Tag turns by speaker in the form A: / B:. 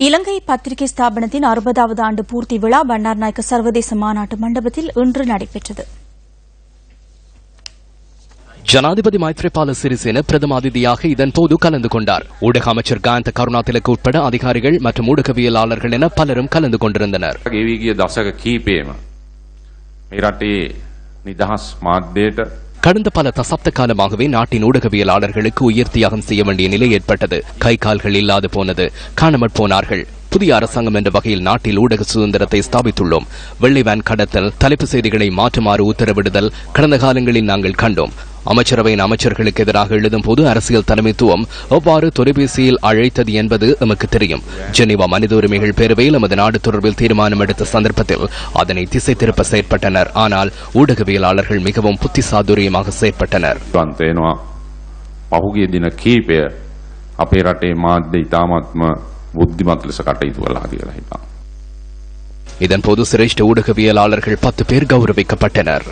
A: இலங்கை பத்திரிகை ஸ்தாபனத்தின் அறுபதாவது ஆண்டு பூர்த்தி விழா பண்டார்நாயக்க சர்வதேச மாநாட்டு மண்டபத்தில் இன்று நடைபெற்றது
B: ஜனாதிபதி மைத்ரிபால சிறிசேன பிரதம அதிதியாக இதன்போது கலந்து கொண்டார் ஊடக அமைச்சர் காயந்த கருணாதிலக்கு உட்பட அதிகாரிகள் மற்றும் ஊடகவியலாளர்கள் என பலரும் கலந்து கொண்டிருந்தனர்
C: ගෙවී ගිය දශක කීපයම මේ රටේ නිදහස් මාධ්‍යයට
B: கடந்த பல தசாப்த காலமாகவே நாட்டின் ஊடகவியலாளர்களுக்கு உயிர் தியாகம் செய்ய வேண்டிய நிலை ஏற்பட்டது. கை கால்கள் இல்லாது போனது. காணாமற் போனார்கள். புதிய அரசாங்கம் என்ற வகையில் நாட்டில் ஊடக சுதந்திரத்தை ஸ்தாபித்துள்ளோம் வெள்ளை வேன் கடத்தல் தலைப்பு செய்திகளை மாற்றுமாறு உத்தரவிடுதல் கடந்த காலங்களில் நாங்கள் கண்டோம் அமைச்சரவையின் அமைச்சர்களுக்கு எதிராக எழுதும் போது அரசியல் தலைமைத்துவம் எவ்வாறு தொலைபேசியில் அழைத்தது என்பது எமக்கு தெரியும் ஜெனீவா மனித உரிமைகள் பேரவையில் நமது நாடு தொடர்பில் தீர்மானம் எடுத்த சந்தர்ப்பத்தில் அதனை திசை திருப்ப செயற்பட்டனர் ஆனால் ஊடகவியலாளர்கள் மிகவும் புத்திசாதுரியமாக செயற்பட்டனர்
C: වන්ත වෙනවා පහුගිය දින කීපය අපේ රටේ මාධ්‍ය ඉතාමත්ම බුද්ධිමත් ලෙස කටයුතු කළා කියලා හිතා.
B: இதன்போது சிரேஷ்ட ஊடகவியலாளர்கள் பத்து பேர் கௌரவிக்கப்பட்டனர்